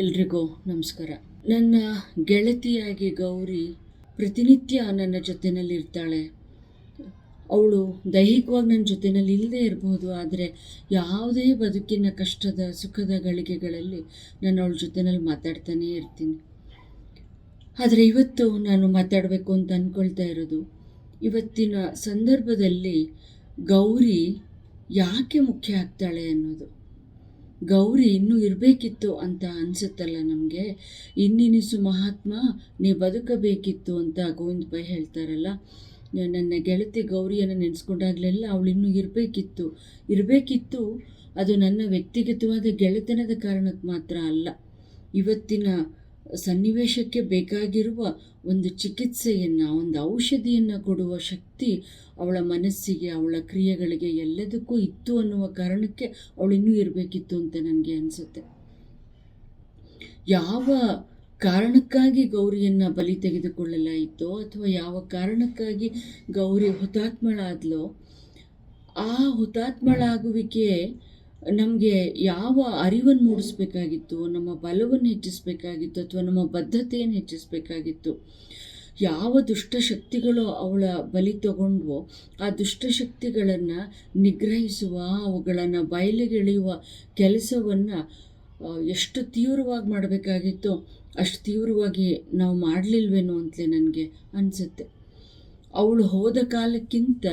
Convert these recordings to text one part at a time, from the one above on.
ಎಲ್ರಿಗೂ ನಮಸ್ಕಾರ. ನನ್ನ ಗೆಳತಿಯಾಗಿ ಗೌರಿ ಪ್ರತಿನಿತ್ಯ ನನ್ನ ಜೊತೆಯಲ್ಲಿ ಇರ್ತಾಳೆ ಅವಳು ದೈಹಿಕವಾಗಿ ನನ್ನ ಜೊತೆಯಲ್ಲಿ ಇಲ್ಲದೆ ಇರಬಹುದು ಆದರೆ ಯಾವುದೇ ಬದುಕಿನ ಕಷ್ಟದ, ಸುಖದ ಗಳಿಗೆಗಳಲ್ಲಿ ನಾನು ಅವಳ ಜೊತೆಯಲ್ಲಿ ಮಾತಾಡ್ತಾನೇ ಇರ್ತೀನಿ. ಆದರೆ ಇವತ್ತು ನಾನು ಮಾತಾಡಬೇಕು ಅಂತ ಅಂದ್ಕೊಳ್ತಾ ಇರೋದು, ಇವತ್ತಿನ ಸಂದರ್ಭದಲ್ಲಿ ಗೌರಿ ಯಾಕೆ ಮುಖ್ಯ ಆಗ್ತಾಳೆ ಅನ್ನೋದು. ಗೌರಿ ಇನ್ನೂ ಇರಬೇಕಿತ್ತು ಅಂತ ಅನಿಸುತ್ತಲ್ಲ ನಮಗೆ? ಇನ್ನಿನಿಸು ಮಹಾತ್ಮ, ನೀ ಬದುಕಬೇಕಿತ್ತು ಅಂತ ಗೋವಿಂದ ಹೇಳ್ತಾರಲ್ಲ. ನನ್ನ ಗೆಳತಿ ಗೌರಿಯನ್ನು ನೆನೆಸ್ಕೊಂಡಾಗಲೆಲ್ಲ ಅವಳು ಇನ್ನೂ ಇರಬೇಕಿತ್ತು. ಇರಬೇಕಿತ್ತು, ಅದು ನನ್ನ ವ್ಯಕ್ತಿಗತವಾದ ಗೆಳೆತನದ ಕಾರಣಕ್ಕೆ ಮಾತ್ರ ಅಲ್ಲ. ಇವತ್ತಿನ ಸನ್ನಿವೇಶಕ್ಕೆ ಬೇಕಾಗಿರುವ ಒಂದು ಚಿಕಿತ್ಸೆಯನ್ನು, ಒಂದು ಔಷಧಿಯನ್ನು ಕೊಡುವ ಶಕ್ತಿ ಅವಳ ಮನಸ್ಸಿಗೆ, ಅವಳ ಕ್ರಿಯೆಗಳಿಗೆ ಎಲ್ಲದಕ್ಕೂ ಇತ್ತು ಅನ್ನುವ ಕಾರಣಕ್ಕೆ ಅವಳು ಇನ್ನೂ ಇರಬೇಕಿತ್ತು ಅಂತ ನನಗೆ ಅನಿಸುತ್ತೆ. ಯಾವ ಕಾರಣಕ್ಕಾಗಿ ಗೌರಿಯನ್ನು ಬಲಿ ತೆಗೆದುಕೊಳ್ಳಲಾಯಿತೋ ಅಥವಾ ಯಾವ ಕಾರಣಕ್ಕಾಗಿ ಗೌರಿ ಹುತಾತ್ಮಳಾದ್ಲೋ, ಆ ಹುತಾತ್ಮಳಾಗುವಿಕೆ ನಮಗೆ ಯಾವ ಅರಿವನ್ನು ಮೂಡಿಸ್ಬೇಕಾಗಿತ್ತು, ನಮ್ಮ ಬಲವನ್ನು ಹೆಚ್ಚಿಸಬೇಕಾಗಿತ್ತು ಅಥವಾ ನಮ್ಮ ಬದ್ಧತೆಯನ್ನು ಹೆಚ್ಚಿಸಬೇಕಾಗಿತ್ತು, ಯಾವ ದುಷ್ಟಶಕ್ತಿಗಳು ಅವಳ ಬಲಿ ತಗೊಂಡ್ವೋ ಆ ದುಷ್ಟಶಕ್ತಿಗಳನ್ನು ನಿಗ್ರಹಿಸುವ, ಅವುಗಳನ್ನು ಬಯಲಿಗೆಳೆಯುವ ಕೆಲಸವನ್ನು ಎಷ್ಟು ತೀವ್ರವಾಗಿ ಮಾಡಬೇಕಾಗಿತ್ತೋ ಅಷ್ಟು ತೀವ್ರವಾಗಿ ನಾವು ಮಾಡಲಿಲ್ವೇನೋ ಅಂತಲೇ ನನಗೆ ಅನಿಸುತ್ತೆ. ಅವಳು ಹೋದ ಕಾಲಕ್ಕಿಂತ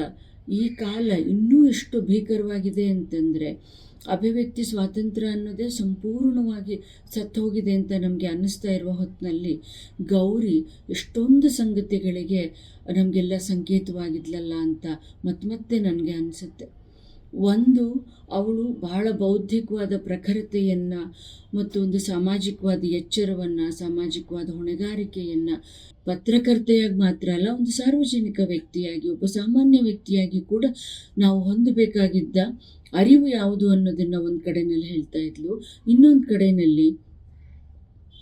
ಈ ಕಾಲ ಇನ್ನೂ ಎಷ್ಟು ಭೀಕರವಾಗಿದೆ ಅಂತಂದರೆ ಅಭಿವ್ಯಕ್ತಿ ಸ್ವಾತಂತ್ರ್ಯ ಅನ್ನೋದೇ ಸಂಪೂರ್ಣವಾಗಿ ಸತ್ತೋಗಿದೆ ಅಂತ ನಮಗೆ ಅನ್ನಿಸ್ತಾ ಇರುವ ಹೊತ್ತಿನಲ್ಲಿ ಗೌರಿ ಎಷ್ಟೊಂದು ಸಂಗತಿಗಳಿಗೆ ನಮಗೆಲ್ಲ ಸಂಕೇತವಾಗಿದ್ಲಲ್ಲ ಅಂತ ಮತ್ತೆ ಮತ್ತೆ ನನಗೆ ಅನಿಸುತ್ತೆ. ಒಂದು, ಅವಳು ಬಹಳ ಬೌದ್ಧಿಕವಾದ ಪ್ರಖರತೆಯನ್ನು ಮತ್ತು ಒಂದು ಸಾಮಾಜಿಕವಾದ ಎಚ್ಚರವನ್ನು, ಸಾಮಾಜಿಕವಾದ ಹೊಣೆಗಾರಿಕೆಯನ್ನು ಪತ್ರಕರ್ತೆಯಾಗಿ ಮಾತ್ರ ಅಲ್ಲ, ಒಂದು ಸಾರ್ವಜನಿಕ ವ್ಯಕ್ತಿಯಾಗಿ, ಒಬ್ಬ ಸಾಮಾನ್ಯ ವ್ಯಕ್ತಿಯಾಗಿ ಕೂಡ ನಾವು ಹೊಂದಬೇಕಾಗಿದ್ದ ಅರಿವು ಯಾವುದು ಅನ್ನೋದನ್ನು ಒಂದು ಕಡೆಯಲ್ಲಿ ಹೇಳ್ತಾ ಇದ್ಲು. ಇನ್ನೊಂದು ಕಡೆಯಲ್ಲಿ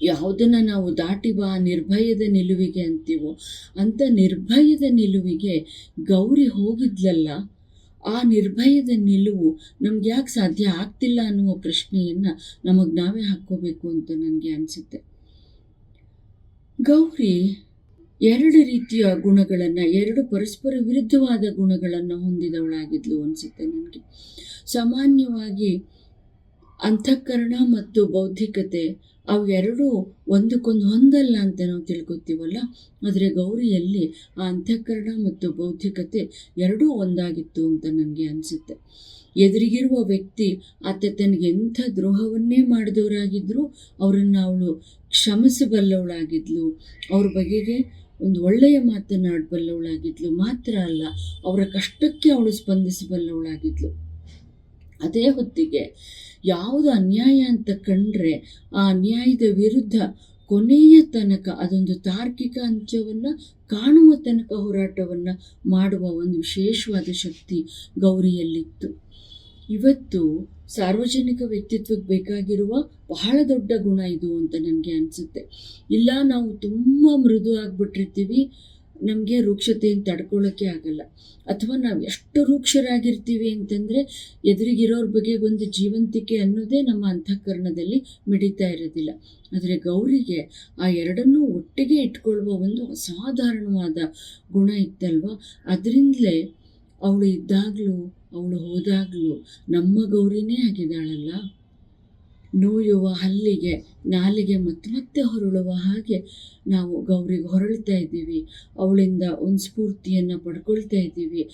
ಯಾವುದನ್ನು ನಾವು ದಾಟಿ ಬಾ ನಿರ್ಭಯದ ನಿಲುವಿಗೆ ಅಂತೀವೋ ಅಂಥ ನಿರ್ಭಯದ ನಿಲುವಿಗೆ ಗೌರಿ ಹೋಗಿದ್ಲಲ್ಲ ಆ ನಿರ್ಭಯದ ನಿಲುವು ನಮ್ಗೆ ಯಾಕೆ ಸಾಧ್ಯ ಆಗ್ತಿಲ್ಲ ಅನ್ನುವ ಪ್ರಶ್ನೆಯನ್ನು ನಮಗೆ ನಾವೇ ಹಾಕ್ಕೋಬೇಕು ಅಂತ ನನಗೆ ಅನಿಸುತ್ತೆ. ಗೌರಿ ಎರಡು ರೀತಿಯ ಗುಣಗಳನ್ನು, ಎರಡು ಪರಸ್ಪರ ವಿರುದ್ಧವಾದ ಗುಣಗಳನ್ನು ಹೊಂದಿದವಳಾಗಿದ್ಲು ಅನಿಸುತ್ತೆ ನನಗೆ. ಸಾಮಾನ್ಯವಾಗಿ ಅಂತಃಕರಣ ಮತ್ತು ಬೌದ್ಧಿಕತೆ ಅವೆರಡೂ ಒಂದಕ್ಕೊಂದು ಹೊಂದಲ್ಲ ಅಂತ ನಾವು ತಿಳ್ಕೊತೀವಲ್ಲ? ಆದರೆ ಗೌರಿಯಲ್ಲಿ ಆ ಅಂತಃಕರಣ ಮತ್ತು ಬೌದ್ಧಿಕತೆ ಎರಡೂ ಒಂದಾಗಿತ್ತು ಅಂತ ನನಗೆ ಅನಿಸುತ್ತೆ. ಎದುರಿಗಿರುವ ವ್ಯಕ್ತಿ ಆತ ತನಗೆ ಎಂಥ ದ್ರೋಹವನ್ನೇ ಮಾಡಿದವರಾಗಿದ್ದರೂ ಅವರನ್ನು ಅವಳು ಕ್ಷಮಿಸಬಲ್ಲವಳಾಗಿದ್ಲು, ಅವ್ರ ಬಗೆಗೆ ಒಂದು ಒಳ್ಳೆಯ ಮಾತನಾಡಬಲ್ಲವಳಾಗಿದ್ಲು ಮಾತ್ರ ಅಲ್ಲ, ಅವರ ಕಷ್ಟಕ್ಕೆ ಅವಳು ಸ್ಪಂದಿಸಬಲ್ಲವಳಾಗಿದ್ಲು. ಅದೇ ಹೊತ್ತಿಗೆ ಯಾವುದು ಅನ್ಯಾಯ ಅಂತ ಕಂಡ್ರೆ ಆ ಅನ್ಯಾಯದ ವಿರುದ್ಧ ಕೊನೆಯ ತನಕ ಅದೊಂದು ತಾರ್ಕಿಕ ಅಂಶವನ್ನು ಕಾಣುವ ತನಕ ಹೋರಾಟವನ್ನು ಮಾಡುವ ಒಂದು ವಿಶೇಷವಾದ ಶಕ್ತಿ ಗೌರಿಯಲ್ಲಿತ್ತು. ಇವತ್ತು ಸಾರ್ವಜನಿಕ ವ್ಯಕ್ತಿತ್ವಕ್ಕೆ ಬೇಕಾಗಿರುವ ಬಹಳ ದೊಡ್ಡ ಗುಣ ಇದು ಅಂತ ನನಗೆ ಅನಿಸುತ್ತೆ. ಇಲ್ಲ, ನಾವು ತುಂಬ ಮೃದು ಆಗಿಬಿಟ್ಟಿರ್ತೀವಿ. ನಮಗೆ ರೂಕ್ಷತೆಯನ್ನು ತಡ್ಕೊಳ್ಳೋಕ್ಕೆ ಆಗಲ್ಲ. ಅಥವಾ ನಾವು ಎಷ್ಟು ರೂಕ್ಷರಾಗಿರ್ತೀವಿ ಅಂತಂದರೆ ಎದುರಿಗಿರೋರ ಬಗ್ಗೆ ಒಂದು ಜೀವಂತಿಕೆ ಅನ್ನೋದೇ ನಮ್ಮ ಅಂತಃಕರಣದಲ್ಲಿ ಮಿಡಿತಾ ಇರೋದಿಲ್ಲ. ಆದರೆ ಗೌರಿಗೆ ಆ ಎರಡನ್ನೂ ಒಟ್ಟಿಗೆ ಇಟ್ಕೊಳ್ಳುವ ಒಂದು ಅಸಾಧಾರಣವಾದ ಗುಣ ಇತ್ತಲ್ವ? ಅದರಿಂದಲೇ ಅವಳು ಇದ್ದಾಗಲೂ, ಅವಳು ಹೋದಾಗಲೂ ನಮ್ಮ ಗೌರಿನೇ ಆಗಿದ್ದಾಳಲ್ಲ? ನೋಯುವ ಹಲ್ಲಿಗೆ, ನಾಲಿಗೆ ಮತ್ತೆ ಮತ್ತೆ ಹೊರಳುವ ಹಾಗೆ ನಾವು ಗೌರಿಗೆ ಹೊರಳ್ತಾ ಇದ್ದೀವಿ. ಅವಳಿಂದ ಒಂದು ಸ್ಫೂರ್ತಿಯನ್ನು ಪಡ್ಕೊಳ್ತಾ ಇದ್ದೀವಿ.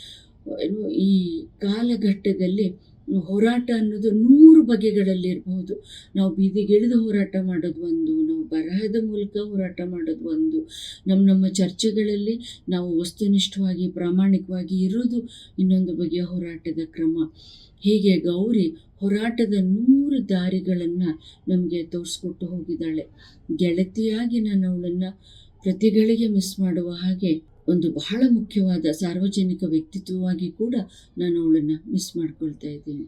ಈ ಕಾಲಘಟ್ಟದಲ್ಲಿ ಹೋರಾಟ ಅನ್ನೋದು ನೂರು ಬಗೆಗಳಲ್ಲಿ ಇರಬಹುದು. ನಾವು ಬೀದಿಗಿಳಿದು ಹೋರಾಟ ಮಾಡೋದು ಒಂದು, ನಾವು ಬರಹದ ಮೂಲಕ ಹೋರಾಟ ಮಾಡೋದು ಒಂದು. ನಮ್ಮ ನಮ್ಮ ಚರ್ಚೆಗಳಲ್ಲಿ ನಾವು ವಸ್ತುನಿಷ್ಠವಾಗಿ, ಪ್ರಾಮಾಣಿಕವಾಗಿ ಇರೋದು ಇನ್ನೊಂದು ಬಗೆಯ ಹೋರಾಟದ ಕ್ರಮ. ಹೀಗೆ ಗೌರಿ ಹೋರಾಟದ ನೂರು ದಾರಿಗಳನ್ನು ನಮಗೆ ತೋರಿಸ್ಕೊಟ್ಟು ಹೋಗಿದ್ದಾಳೆ. ಗೆಳತಿಯಾಗಿ ನಾನು ಅವಳನ್ನು ಪ್ರತಿಗಳಿಗೆ ಮಿಸ್ ಮಾಡುವ ಹಾಗೆ ಒಂದು ಬಹಳ ಮುಖ್ಯವಾದ ಸಾರ್ವಜನಿಕ ವ್ಯಕ್ತಿತ್ವವಾಗಿ ಕೂಡ ನಾನು ಅವಳನ್ನು ಮಿಸ್ ಮಾಡ್ಕೊಳ್ತಾ ಇದ್ದೀನಿ.